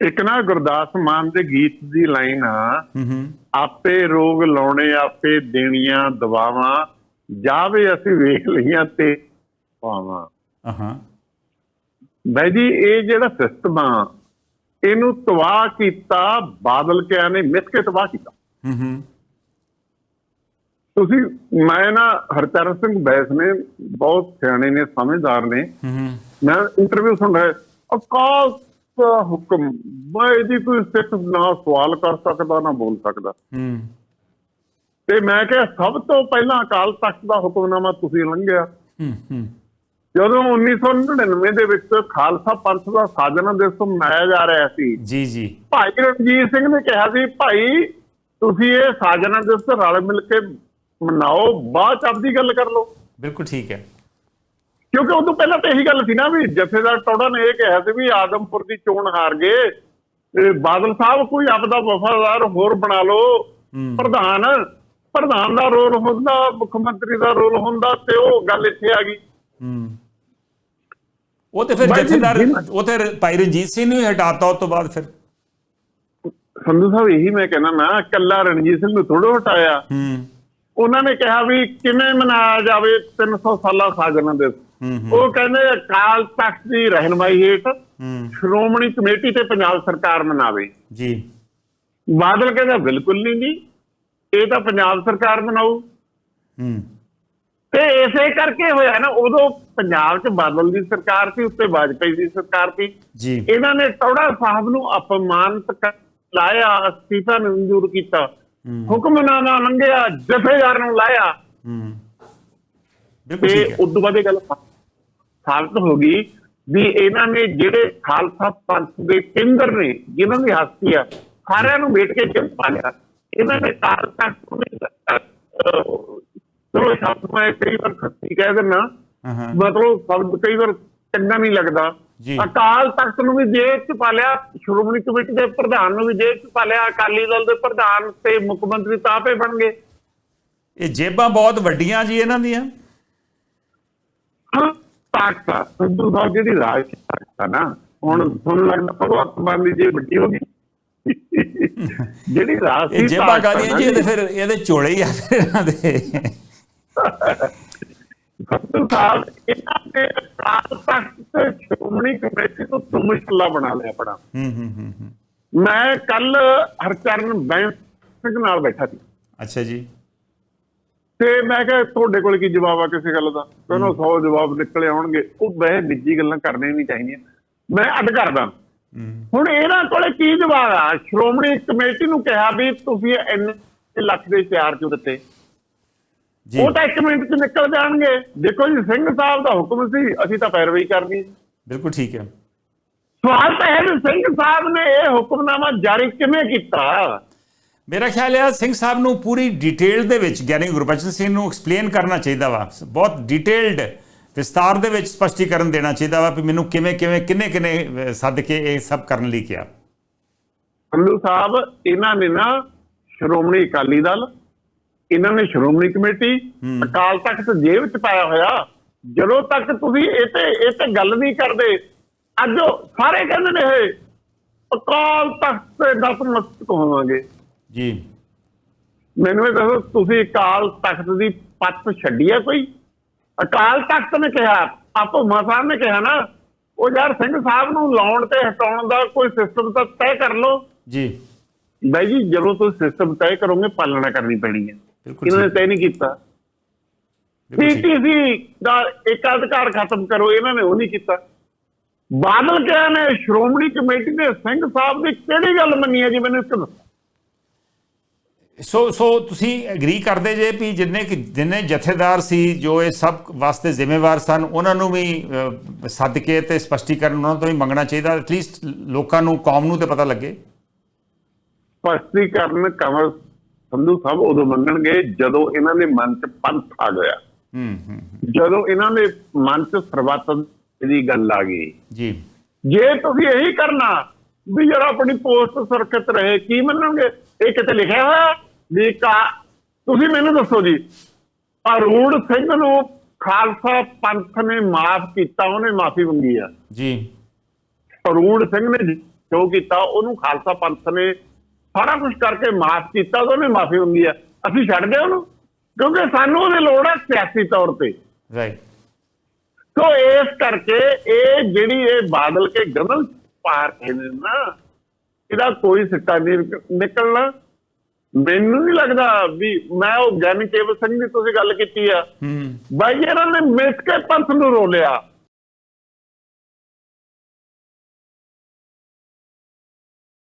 ਇੱਕ ਨਾ ਗੁਰਦਾਸ ਮਾਨ ਦੇ ਗੀਤ ਦੀ ਲਾਈਨ ਆ ਆਪੇ ਰੋਗ ਲਾਉਣੇ ਆਪੇ ਦੇਣੀਆਂ ਦਵਾਵਾਂ ਜਾਵੇ ਅਸੀਂ ਵੇਖ ਲਈਆਂ ਤੇ ਪਾਵਾਂ। ਹਾਂ ਬਾਈ ਜੀ ਇਹ ਜਿਹੜਾ ਸਿਸਟਮ ਆ ਇਹਨੂੰ ਤਬਾਹ ਕੀਤਾ ਬਾਦਲ ਕਿਆ ਨੇ ਮਿੱਥ ਕੇ ਤਬਾਹ ਕੀਤਾ। ਹੂੰ ਹੂੰ। ਤੁਸੀਂ ਮੈਂ ਨਾ ਹਰਚਰਨ ਸਿੰਘ ਬੈਸ ਨੇ ਬਹੁਤ ਸਿਆਣੇ ਨੇ ਸਮਝਦਾਰ ਨੇ। ਮੈਂ ਇੰਟਰਵਿਊ ਸੁਣ ਰਿਹਾ ਅਕਾਲ ਦਾ ਹੁਕਮ ਮੈਂ ਇਹਦੀ ਕੋਈ ਸਿੱਖ ਨਾ ਸਵਾਲ ਕਰ ਸਕਦਾ ਨਾ ਬੋਲ ਸਕਦਾ। ਹੂੰ। ਤੇ ਮੈਂ ਕਿਹਾ ਸਭ ਤੋਂ ਪਹਿਲਾਂ ਅਕਾਲ ਤਖਤ ਦਾ ਹੁਕਮਨਾਮਾ ਤੁਸੀਂ ਲੰਘਿਆ। ਹੂੰ ਹੂੰ। ਜਦੋਂ 1999 ਦੇ ਵਿੱਚ ਖਾਲਸਾ ਪੰਥ ਦਾ ਸਾਜਨਾ ਦਿਵਸ ਮਨਾਇਆ ਜਾ ਰਿਹਾ ਸੀ ਜੀ ਜੀ। ਭਾਈ ਰਣਜੀਤ ਸਿੰਘ ਨੇ ਕਿਹਾ ਸੀ ਭਾਈ ਤੁਸੀਂ ਇਹ ਸਾਜਨਾ ਦਿਵਸ ਰਲ ਮਿਲ ਕੇ ਮਨਾਓ ਬਾਅਦ ਚ ਆਪਦੀ ਗੱਲ ਕਰ ਲਓ। ਬਿਲਕੁਲ ਠੀਕ ਹੈ। ਕਿਉਂਕਿ ਉਦੋਂ ਪਹਿਲਾਂ ਤਾਂ ਇਹੀ ਗੱਲ ਸੀ ਨਾ ਵੀ ਜਥੇਦਾਰ ਟੌੜਾ ਨੇ ਇਹ ਕਿਹਾ ਸੀ ਵੀ ਆਦਮਪੁਰ ਦੀ ਚੋਣ ਹਾਰ ਗਏ ਤੇ ਬਾਦਲ ਸਾਹਿਬ ਕੋਈ ਆਪਦਾ ਵਫਾਦਾਰ ਹੋਰ ਬਣਾ ਲਓ। ਪ੍ਰਧਾਨ ਪ੍ਰਧਾਨ ਦਾ ਰੋਲ ਹੁੰਦਾ ਮੁੱਖ ਮੰਤਰੀ ਦਾ ਰੋਲ ਹੁੰਦਾ ਤੇ ਉਹ ਗੱਲ ਇੱਥੇ ਆ ਗਈ। ਉਹ ਤੇ ਫਿਰ ਜਥੇਦਾਰ ਉਹ ਤੇ ਭਾਈ ਰਣਜੀਤ ਸਿੰਘ ਨੂੰ ਹਟਾਤਾ ਉਸ ਤੋਂ ਬਾਅਦ ਫਿਰ। ਸੰਧੂ ਸਾਹਿਬ ਇਹੀ ਮੈਂ ਕਹਿੰਦਾ ਨਾ ਕੱਲਾ ਰਣਜੀਤ ਸਿੰਘ ਨੂੰ ਥੋੜੋ ਹਟਾਇਆ। ਹੂੰ। ਉਹਨਾਂ ਨੇ ਕਿਹਾ ਵੀ ਕਿਵੇਂ ਮਨਾਇਆ ਜਾਵੇ 300 ਸਾਲਾ ਸਾਜਨਾ ਦਿਵਸ ਹੂੰ ਉਹ ਕਹਿੰਦੇ ਅਕਾਲ ਤਖਤ ਦੀ ਰਹਿਨਮਾਈ ਹੇਠ ਸ਼੍ਰੋਮਣੀ ਕਮੇਟੀ ਤੇ ਪੰਜਾਬ ਸਰਕਾਰ ਮਨਾਵੇ। ਜੀ। ਬਾਦਲ ਕਹਿੰਦਾ ਬਿਲਕੁਲ ਨਹੀਂ ਜੀ ਇਹ ਤਾਂ ਪੰਜਾਬ ਸਰਕਾਰ ਬਣਾਊ ਹੂੰ। ਤੇ ਇਸੇ ਕਰਕੇ ਹੋਇਆ ਨਾ ਉਦੋਂ ਪੰਜਾਬ 'ਚ ਬਾਦਲ ਦੀ ਸਰਕਾਰ ਸੀ ਉੱਤੇ ਵਾਜਪਾਈ ਦੀ ਸਰਕਾਰ ਸੀ। ਜੀ। ਇਹਨਾਂ ਨੇ ਟੌੜਾ ਸਾਹਿਬ ਨੂੰ ਅਪਮਾਨਿਤ ਕਰ ਲਾਇਆ ਅਸਤੀਫਾ ਮਨਜ਼ੂਰ ਕੀਤਾ। ਹੁਕਮਨਾਮਾ ਲੰਘਿਆ ਜਥੇਦਾਰ ਨੂੰ ਲਾਇਆ। ਬਿਲਕੁਲ ਤੇ ਉਸ ਤੋਂ ਬਾਅਦ ਇਹ ਗੱਲ ਸਾਬਤ ਹੋ ਗਈ ਵੀ ਇਹਨਾਂ ਨੇ ਜਿਹੜੇ ਖਾਲਸਾ ਪੰਥ ਦੇ ਕੇਂਦਰ ਨੇ ਜਿਨ੍ਹਾਂ ਦੀ ਹਸਤੀ ਆ ਸਾਰਿਆਂ ਨੂੰ ਵੇਟ ਕੇ ਚਿੰਤਾ ਪਾ ਲਿਆ। ਇਹਨਾਂ ਨੇ ਕਾਲ ਤੱਕ ਚਲੋ ਸ਼ਬਦ ਮੈਂ ਕਈ ਵਾਰ ਖੱਤੀ ਕਹਿ ਹਾਂ ਮਤਲਬ ਸ਼ਬਦ ਕਈ ਵਾਰ ਚੰਗਾ ਨਹੀਂ ਲੱਗਦਾ। ਅਕਾਲ ਤਖਤ ਨੂੰ ਵੀ ਜੇਲ੍ਹ ਚ ਪਾ ਲਿਆ ਸ਼੍ਰੋਮਣੀ ਕਮੇਟੀ ਦੇ ਪ੍ਰਧਾਨ ਨੂੰ ਵੀ ਜੇਲ੍ਹ ਚ ਪਾ ਲਿਆ ਅਕਾਲੀ ਦਲ ਦੇ ਪ੍ਰਧਾਨ ਤੇ ਮੁੱਖ ਮੰਤਰੀ ਤਾਂ ਆਪੇ ਬਣ ਗਏ। ਇਹ ਜੇਬਾਂ ਬਹੁਤ ਵੱਡੀਆਂ ਜੀ ਇਹਨਾਂ ਦੀਆਂ। ਆ। ਸੰਧੂ ਸਾਹਿਬ ਜਿਹੜੀ ਰਾਜ ਦੀ ਨਾ ਹੁਣ ਤੁਹਾਨੂੰ ਲੱਗਦਾ ਭਗਵੰਤ ਮਾਨ ਦੀ ਜੇ ਵੱਡੀ ਹੋ ਗਈ। ਜਿਹੜੀ ਰਾਜ ਦੀ ਜੇਬਾਂ ਕਾਦੀਆਂ ਜੀ ਇਹਦੇ ਫਿਰ ਇਹਦੇ ਝੋਲੇ ਹੀ ਆ ਫਿਰ ਇਹਨਾਂ ਦੇ। ਸੰਧੂ ਸਾਹਿਬ ਇਹਨਾਂ ਨੇ ਅਕਾਲ ਤਖਤ ਤੇ ਸ਼੍ਰੋਮਣੀ ਕਮੇਟੀ ਤੋਂ ਤੁਮਸ਼ਲਾ ਬਣਾ ਲਿਆ ਆਪਣਾ। ਹੂੰ ਹੂੰ ਹੂੰ ਮੈਂ ਕੱਲ ਹਰਚਰਨ ਬੈਂਸ ਨਾਲ ਬੈਠਾ ਸੀ। ਅੱਛਾ ਜੀ। ਤੇ ਮੈਂ ਕਿਹਾ ਤੁਹਾਡੇ ਕੋਲ ਕੀ ਜਵਾਬ ਆ ਕਿਸੇ ਗੱਲ ਦਾ? ਕਹਿੰਦਾ 100 ਜਵਾਬ ਨਿਕਲੇ ਆਉਣਗੇ। ਉਹ ਵੈਸੇ ਨਿੱਜੀ ਗੱਲਾਂ ਕਰਨੀਆਂ ਨਹੀਂ ਚਾਹੀਦੀਆਂ। ਮੈਂ ਅੱਡ ਕਰਦਾ। ਹੁਣ ਇਹਨਾਂ ਕੋਲੇ ਕੀ ਜਵਾਬ ਆ? ਸ਼੍ਰੋਮਣੀ ਕਮੇਟੀ ਨੂੰ ਕਿਹਾ ਵੀ ਤੁਸੀਂ ਇੰਨੇ ਲੱਖ ਦੇ ਚਾਰ ਕਿਉਂ ਦਿੱਤੇ? ਜੀ। ਉਹ ਤਾਂ ਇੱਕ ਮਿੰਟ ਚ ਨਿਕਲ ਜਾਣਗੇ। ਦੇਖੋ ਜੀ ਸਿੰਘ ਸਾਹਿਬ ਦਾ ਹੁਕਮ ਸੀ ਅਸੀਂ ਤਾਂ ਪੈਰਵਾਈ ਕਰਨੀ ਸੀ। ਬਿਲਕੁਲ ਠੀਕ ਹੈ। ਸਵਾਲ ਤਾਂ ਹੈ ਵੀ ਸਿੰਘ ਸਾਹਿਬ ਨੇ ਇਹ ਹੁਕਮਨਾਮਾ ਜਾਰੀ ਕਿਵੇਂ ਕੀਤਾ? ਮੇਰਾ ਖਿਆਲ ਹੈ ਸਿੰਘ ਸਾਹਿਬ ਨੂੰ ਪੂਰੀ ਡਿਟੇਲ ਦੇ ਵਿੱਚ ਗਿਆਨੀ ਗੁਰਬਚਨ ਸਿੰਘ ਨੂੰ ਐਕਸਪਲੇਨ ਕਰਨਾ ਚਾਹੀਦਾ ਵਾ। ਬਹੁਤ ਡਿਟੇਲਡ ਵਿਸਤਾਰ ਦੇ ਵਿੱਚ ਸਪਸ਼ਟੀਕਰਨ ਦੇਣਾ ਚਾਹੀਦਾ ਵਾ ਵੀ ਮੈਨੂੰ ਕਿਵੇਂ ਕਿਵੇਂ ਕਿੰਨੇ ਕਿੰਨੇ ਸੱਦ ਕੇ ਇਹ ਸਭ ਕਰਨ ਲਈ ਕਿਹਾ। ਸੰਧੂ ਸਾਹਿਬ ਇਹਨਾਂ ਨੇ ਨਾ ਸ਼੍ਰੋਮਣੀ ਅਕਾਲੀ ਦਲ ਇਹਨਾਂ ਨੇ ਸ਼੍ਰੋਮਣੀ ਕਮੇਟੀ ਅਕਾਲ ਤਖਤ ਜੇਬ ਚ ਪਾਇਆ ਹੋਇਆ। ਜਦੋਂ ਤੱਕ ਤੁਸੀਂ ਇਹ ਤੇ ਇਹ ਤੇ ਗੱਲ ਨਹੀਂ ਕਰਦੇ ਅੱਜ ਸਾਰੇ ਕਹਿੰਦੇ ਨੇ ਇਹ ਅਕਾਲ ਤਖਤ ਤੇ ਨਤਮਸਤਕ ਹੋਵਾਂਗੇ ਜੀ। ਮੈਨੂੰ ਇਹ ਦੱਸੋ ਤੁਸੀਂ ਅਕਾਲ ਤਖਤ ਦੀ ਪੱਤ ਛੱਡੀ ਹੈ ਕੋਈ? ਅਕਾਲ ਤਖਤ ਨੇ ਕਿਹਾ ਆਪੋ ਸਾਹਿਬ ਨੇ ਕਿਹਾ ਨਾ ਉਹ ਯਾਰ ਸਿੰਘ ਸਾਹਿਬ ਨੂੰ ਲਾਉਣ ਤੇ ਹਟਾਉਣ ਦਾ ਕੋਈ ਸਿਸਟਮ ਤਾਂ ਤੈਅ ਕਰ ਲਓ। ਜੀ। ਬਾਈ ਜੀ ਜਦੋਂ ਤੁਸੀਂ ਸਿਸਟਮ ਤੈਅ ਕਰੋਗੇ ਪਾਲਣਾ ਕਰਨੀ ਪੈਣੀ ਹੈ ਇਹਨਾਂ ਨੇ ਤੈਅ ਨਹੀਂ ਕੀਤਾ। ਪੀਟੀਸੀ ਦਾ ਏਕਾਧਿਕਾਰ ਖਤਮ ਕਰੋ ਇਹਨਾਂ ਨੇ ਉਹ ਨਹੀਂ ਕੀਤਾ। ਬਾਦਲ ਕਿਹਾ ਨੇ ਸ਼੍ਰੋਮਣੀ ਕਮੇਟੀ ਦੇ ਸਿੰਘ ਸਾਹਿਬ ਦੀ ਕਿਹੜੀ ਗੱਲ ਮੰਨੀ ਹੈ ਜੀ ਮੈਨੂੰ ਇੱਕ ਦੱਸੋ। ਸੋ ਸੋ ਤੁਸੀਂ ਐਗਰੀ ਕਰਦੇ ਜੇ ਵੀ ਜਿੰਨੇ ਕਿ ਜਿੰਨੇ ਜਥੇਦਾਰ ਸੀ ਜੋ ਇਹ ਸਭ ਵਾਸਤੇ ਜ਼ਿੰਮੇਵਾਰ ਸਨ ਉਹਨਾਂ ਨੂੰ ਵੀ ਸੱਦ ਕੇ ਤੇ ਸਪਸ਼ਟੀਕਰਨ ਉਹਨਾਂ ਤੋਂ ਵੀ ਮੰਗਣਾ ਚਾਹੀਦਾ ਐਟਲੀਸਟ ਲੋਕਾਂ ਨੂੰ ਕੌਮ ਨੂੰ ਤੇ ਪਤਾ ਲੱਗੇ। ਸਪਸ਼ਟੀਕਰਨ ਕਮਲ ਸੰਧੂ ਸਾਹਿਬ ਉਦੋਂ ਮੰਨਣਗੇ ਜਦੋਂ ਇਹਨਾਂ ਦੇ ਮਨ 'ਚ ਪੰਥ ਆ ਗਿਆ। ਹੂੰ ਹੂੰ ਜਦੋਂ ਇਹਨਾਂ ਦੇ ਮਨ 'ਚ ਸਰਬੱਤ ਦੀ ਗੱਲ ਆ ਗਈ। ਜੀ। ਜੇ ਤੁਸੀਂ ਇਹੀ ਕਰਨਾ ਵੀ ਜਰਾ ਆਪਣੀ ਪੋਸਟ ਸੁਰੱਖਿਅਤ ਰਹੇ ਕੀ ਮੰਨਣਗੇ ਇਹ ਕਿਤੇ ਲਿਖਿਆ ਹੋਇਆ? ਵੀ ਕਾ ਤੁਸੀਂ ਮੈਨੂੰ ਦੱਸੋ ਜੀ ਅਰੂੜ ਸਿੰਘ ਨੂੰ ਖਾਲਸਾ ਪੰਥ ਨੇ ਮਾਫ ਕੀਤਾ ਉਹਨੇ ਮਾਫੀ ਮੰਗੀ ਆ। ਜੀ। ਅਰੂੜ ਸਿੰਘ ਨੇ ਸ਼ੋ ਕੀਤਾ ਉਹਨੂੰ ਖਾਲਸਾ ਪੰਥ ਨੇ ਸਾਰਾ ਕੁਝ ਕਰਕੇ ਮਾਫ ਕੀਤਾ ਉਹਨੇ ਮਾਫੀ ਹੁੰਦੀ ਆ। ਅਸੀਂ ਛੱਡ ਗਏ ਉਹਨੂੰ ਕਿਉਂਕਿ ਸਾਨੂੰ ਉਹਦੀ ਲੋੜ ਹੈ ਸਿਆਸੀ ਤੌਰ ਤੇ। ਰਾਈਟ ਸੋ ਇਸ ਕਰਕੇ ਇਹ ਜਿਹੜੀ ਇਹ ਬਾਦਲ ਕੇ ਗਗਨ ਪਾਰ ਨੇ ਨਾ ਇਹਦਾ ਕੋਈ ਸਿੱਟਾ ਨਹੀਂ ਨਿਕ- ਨਿਕਲਣਾ। ਮੈਨੂੰ ਨਹੀਂ ਲੱਗਦਾ ਵੀ ਮੈਂ ਉਹ ਗਿਆਨੀ ਕੇਵਲ ਸਿੰਘ ਦੀ ਤੁਸੀਂ ਗੱਲ ਕੀਤੀ ਆ। ਹੂੰ। ਬਾਈ ਇਹਨਾਂ ਨੇ ਮਿਸ ਕੇ ਪੰਥ ਨੂੰ ਰੋਲਿਆ